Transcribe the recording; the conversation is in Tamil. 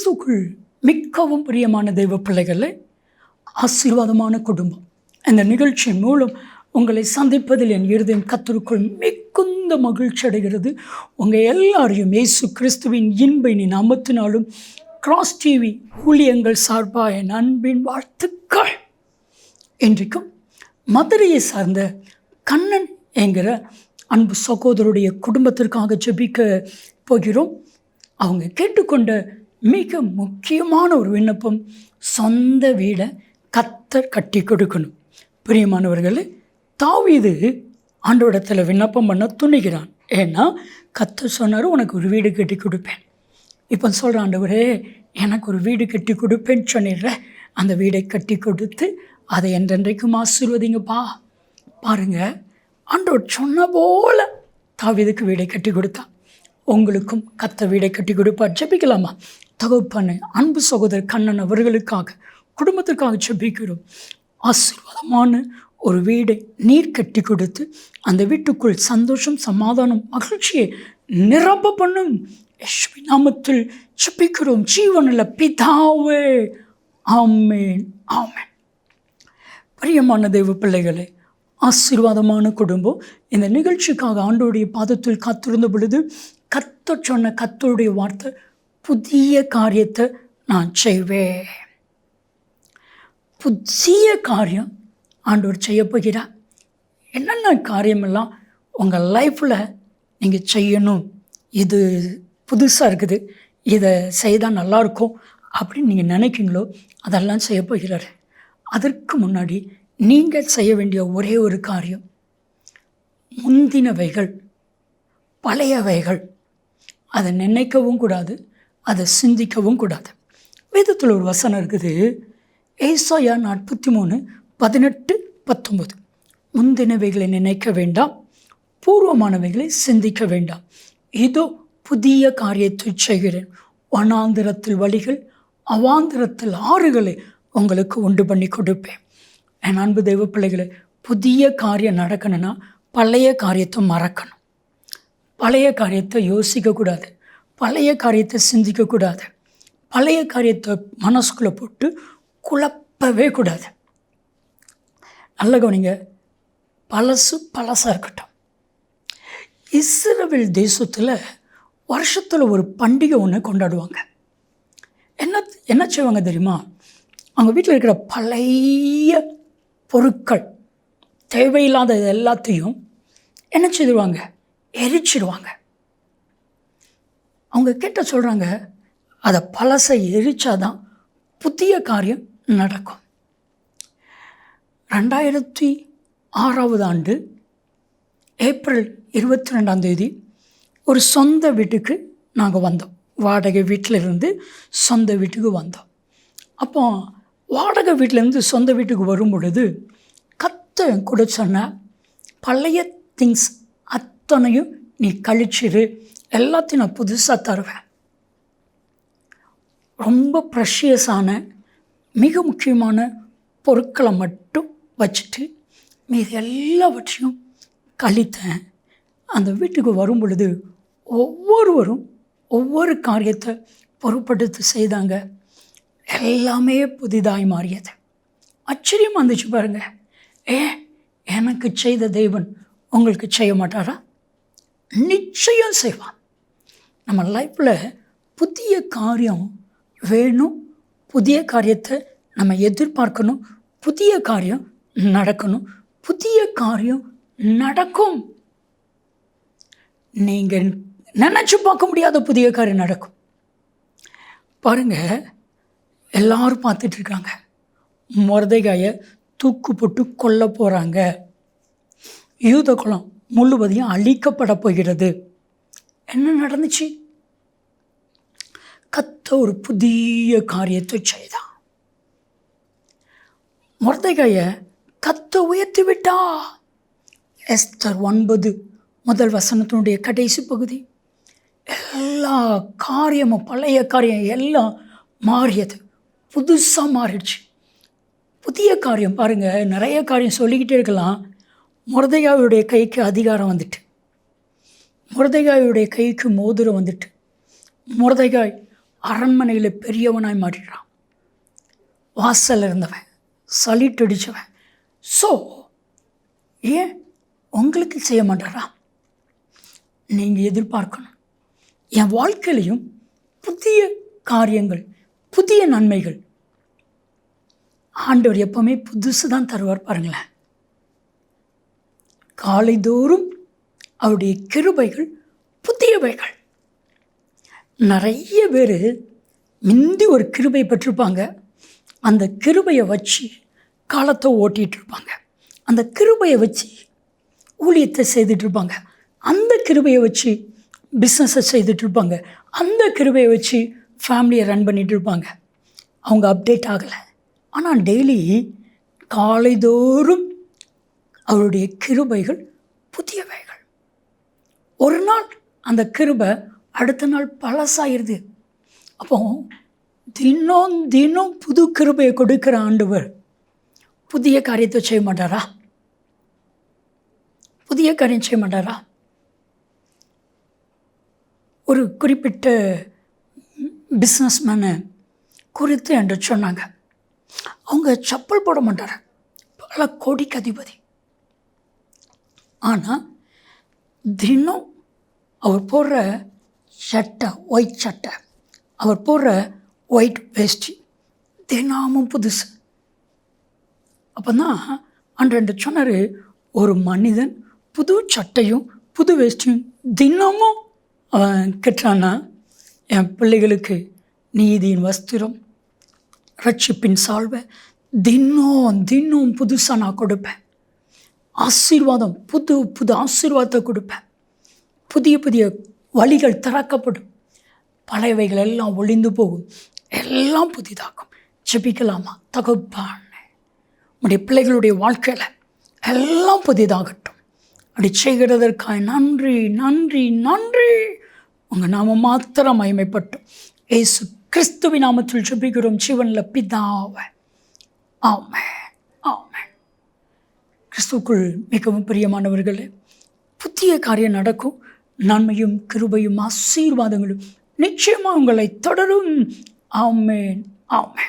கிறிஸ்துக்குள் மிக்கவும் பிரியமான தெய்வ பிள்ளைகளே ஆசீர்வாதமான குடும்பம். இந்த நிகழ்ச்சி மூலம் உங்களை சந்திப்பதில் என் இருதயம் கத்தருக்குள் மிகுந்த மகிழ்ச்சி அடைகிறது. உங்கள் எல்லாரையும் இயேசு கிறிஸ்துவின் இன்பை நீ நாமத்தினாலும் கிராஸ் டிவி ஊழியங்கள் சார்பாக என் அன்பின் வாழ்த்துக்கள். இன்றைக்கும் மதுரையை சார்ந்த கண்ணன் என்கிற அன்பு சகோதரருடைய குடும்பத்திற்காக ஜெபிக்க போகிறோம். அவங்க கேட்டுக்கொண்ட மிக முக்கியமான ஒரு விண்ணப்பம் சொந்த வீடை கத்தர் கட்டி கொடுக்கணும். பிரியமானவர்களே தாவிது ஆண்டோடத்தில் விண்ணப்பம் பண்ண துணிகிறான். ஏன்னா கத்தர் சொன்னார் உனக்கு ஒரு வீடு கட்டி கொடுப்பேன். இப்போ சொல்கிற ஆண்டவரே எனக்கு ஒரு வீடு கட்டி கொடுப்பேன்னு சொன்னிடுற அந்த வீடை கட்டி கொடுத்து அதை என்றென்றைக்கும் ஆசீர்வதிங்கப்பா. பாருங்க ஆண்டவர் சொன்ன போல தாவிதுக்கு வீடை கட்டி கொடுத்தான். உங்களுக்கும் கத்த வீடை கட்டி கொடுப்பா ஜபிக்கலாமா? தகப்பன்னு அன்பு சகோதரர் கண்ணன் அவர்களுக்காக குடும்பத்திற்காக செபிக்கிறோம் ஆசீர்வாதமான ஒரு வீடை நீர் கட்டி கொடுத்து அந்த வீட்டுக்குள் சந்தோஷம் சமாதானம் மகிழ்ச்சியை நிரம்ப பண்ணும். யேசுவின் நாமத்தில் செப்பிக்கிறோம் ஜீவனில் பிதாவே. ஆமேன். ஆமேன். பிரியமான தெய்வ பிள்ளைகளே ஆசீர்வாதமான குடும்பம். இந்த நிகழ்ச்சிக்காக ஆண்டோடைய பாதத்தில் காத்திருந்த பொழுது கத்த சொன்ன கத்தருடைய வார்த்தை புதிய காரியத்தை நான் செய்வேன். புதிய காரியம் ஆண்டவர் செய்ய போகிறார். என்னென்ன காரியமெல்லாம் உங்கள் லைஃப்பில் நீங்கள் செய்யணும்? இது புதுசாக இருக்குது? இதை செய்தால் நல்லாயிருக்கும் அப்படின்னு நீங்கள் நினைக்கிங்களோ அதெல்லாம் செய்ய போகிறார். அதற்கு முன்னாடி நீங்கள் செய்ய வேண்டிய ஒரே ஒரு காரியம் முந்தினவைகள் பழையவைகள் அதை நினைக்கவும் கூடாது. அதை சிந்திக்கவும் கூடாது. வேதத்தில் ஒரு வசனம் இருக்குது. ஏசாயா நாற்பத்தி மூணு பதினெட்டு பத்தொம்பது முந்தினவைகளை நினைக்க வேண்டாம் பூர்வமானவைகளை சிந்திக்க வேண்டாம். இதோ புதிய காரியத்தை செய்கிறேன். வனாந்திரத்தில் வழிகள் அவாந்திரத்தில் ஆறுகளை உங்களுக்கு உண்டு பண்ணி கொடுப்பேன். என் அன்பு தெய்வ பிள்ளைகளை புதிய காரியம் நடக்கணும்னா பழைய காரியத்தை மறக்கணும். பழைய காரியத்தை யோசிக்கக்கூடாது பழைய காரியத்தை சிந்திக்கக்கூடாது பழைய காரியத்தை மனசுக்குள்ளே போட்டு குழப்பவே கூடாது. நல்ல கவனிங்க. பழசு பழசாக இருக்கட்டும். இஸ்ரவேல் தேசத்தில் வருஷத்தில் ஒரு பண்டிகை ஒன்று கொண்டாடுவாங்க. என்ன என்ன செய்வாங்க தெரியுமா? அவங்க வீட்டில் இருக்கிற பழைய பொருட்கள் தேவையில்லாத எல்லாத்தையும் என்ன செய்திருவாங்க? எரிச்சிடுவாங்க அவங்க கிட்ட சொல்கிறாங்க அதை பழசை எரிச்சாதான் புதிய காரியம் நடக்கும். ரெண்டாயிரத்தி ஆறாவது ஆண்டு ஏப்ரல் இருபத்தி ரெண்டாம் தேதி ஒரு சொந்த வீட்டுக்கு நாங்கள் வந்தோம். வாடகை வீட்டில் இருந்து சொந்த வீட்டுக்கு வந்தோம். அப்போ வாடகை வீட்டிலேருந்து சொந்த வீட்டுக்கு வரும் பொழுது கத்த கூட சொன்ன பழைய திங்ஸ் அத்தனையும் நீ கழிச்சிரு எல்லாத்தையும் நான் புதுசாக தருவேன். ரொம்ப ப்ரெஷியஸான மிக முக்கியமான பொருட்களை மட்டும் வச்சுட்டு மீது எல்லாவற்றையும் கழித்தேன். அந்த வீட்டுக்கு வரும் பொழுது ஒவ்வொருவரும் ஒவ்வொரு காரியத்தை பொருட்படுத்தி செய்தாங்க. எல்லாமே புதிதாய் மாறியது. ஆச்சரியமாக இருந்துச்சு பாருங்கள் ஏ எனக்கு செய்த தெய்வன் உங்களுக்கு செய்ய மாட்டாரா? நிச்சயம் செய்வான். நம்ம லைஃப்பில் புதிய காரியம் வேணும் புதிய காரியத்தை நம்ம எதிர்பார்க்கணும் புதிய காரியம் நடக்கணும் புதிய காரியம் நடக்கும். நீங்கள் நினச்சி பார்க்க முடியாத புதிய காரியம் நடக்கும். பாருங்கள் எல்லாரும் பார்த்துட்ருக்காங்க முரதைகாயை தூக்கு போட்டு கொல்ல போகிறாங்க யூத குலம் முழுவதையும் அழிக்கப்பட போகிறது. நடந்துச்சு? கத்த ஒரு புதிய காரியத்தை செய்தான். முரதைகாயை கத்த உயர்த்தி விட்டா எஸ்தர் ஒன்பது முதல் வசனத்தினுடைய கடைசி பகுதி. எல்லா காரியமும் பழைய காரியம் எல்லாம் மாறியது. புதுசாக மாறிடுச்சு. புதிய காரியம் பாருங்கள் நிறைய காரியம் சொல்லிக்கிட்டே இருக்கலாம். முரதையாவுடைய கைக்கு அதிகாரம் வந்துட்டு. முரதைகாயுடைய கைக்கு மோதிரம் வந்துட்டு முரதைகாய் அரண்மனையில் பெரியவனாய் மாறிடுறான். வாசல் இருந்தவன் சலிட்டு அடித்தவன் ஸோ ஏன் உங்களுக்கு செய்ய மாட்டாரா? நீங்கள் எதிர்பார்க்கணும். என் வாழ்க்கையிலையும் புதிய காரியங்கள் புதிய நன்மைகள் ஆண்டவர் எப்பவுமே புதுசு தான் தருவார் பாருங்களேன். காலைதோறும் அவருடைய கிருபைகள் புதியவைகள் நிறைய பேர் முந்தி ஒரு கிருபை பெற்றிருப்பாங்க. அந்த கிருபையை வச்சு காலத்தை ஓட்டிகிட்டு இருப்பாங்க அந்த கிருபையை வச்சு ஊழியத்தை செய்துட்டு இருப்பாங்க அந்த கிருபையை வச்சு பிஸ்னஸை செய்துட்டு இருப்பாங்க அந்த கிருபையை வச்சு ஃபேமிலியை ரன் பண்ணிகிட்ருப்பாங்க இருப்பாங்க அவங்க அப்டேட் ஆகலை. ஆனால் டெய்லி காலைதோறும் அவருடைய கிருபைகள் புதியவைகள் ஒரு நாள் அந்த கிருபை அடுத்த நாள் பழசாயிருது. அப்போ தினம் தினம் புது கிருபையை கொடுக்குற ஆண்டவர் புதிய காரியத்தை செய்ய மாட்டாரா? புதிய காரியம் செய்ய மாட்டாரா? ஒரு குறிப்பிட்ட பிஸ்னஸ் மேனை குறித்து என்று சொன்னாங்க. அவங்க செப்பல் போட மாட்டார் பல கோடிக்கு அதிபதி. ஆனால் தினம் அவர் போடுற சட்டை ஒயிட் சட்டை. அவர் போடுற ஒயிட் வேஷ்டி தினமும் புதுசு. அப்போ தான் அன்று சொன்னார் ஒரு மனிதன் புது சட்டையும் புது வேஷ்டியும் தினமும் அவன் கெட்டானா என் பிள்ளைகளுக்கு நீதியின் வஸ்திரம் ரட்சிப்பின் சால்வை தினம் தினம் புதுசாக நான் கொடுப்பேன். ஆசீர்வாதம் புது புது ஆசீர்வாதத்தை கொடுப்பேன். புதிய புதிய வழிகள் திறக்கப்படும். பழையவைகள் எல்லாம் ஒளிந்து போகும். எல்லாம் புதிதாக்கும் ஜெபிக்கலாமா? தகுப்பான. உடைய பிள்ளைகளுடைய வாழ்க்கையில் எல்லாம் புதிதாகட்டும். அப்படி செய்கிறதற்காக நன்றி நன்றி நன்றி. உங்கள் நாம மாத்திரம் மயமைப்பட்டோம் ஏசு கிறிஸ்துவி நாமத்தில் ஜெபிக்கிறோம். சிவனில் பிதாவை. ஆமே ஆமே கிறிஸ்துக்குள் மிகவும் பிரியமானவர்களே புதிய காரியம் நடக்கும். நன்மையும் கிருபையும் ஆசீர்வாதங்களும் நிச்சயமாக உங்களை தொடரும். ஆமேன். ஆமேன்.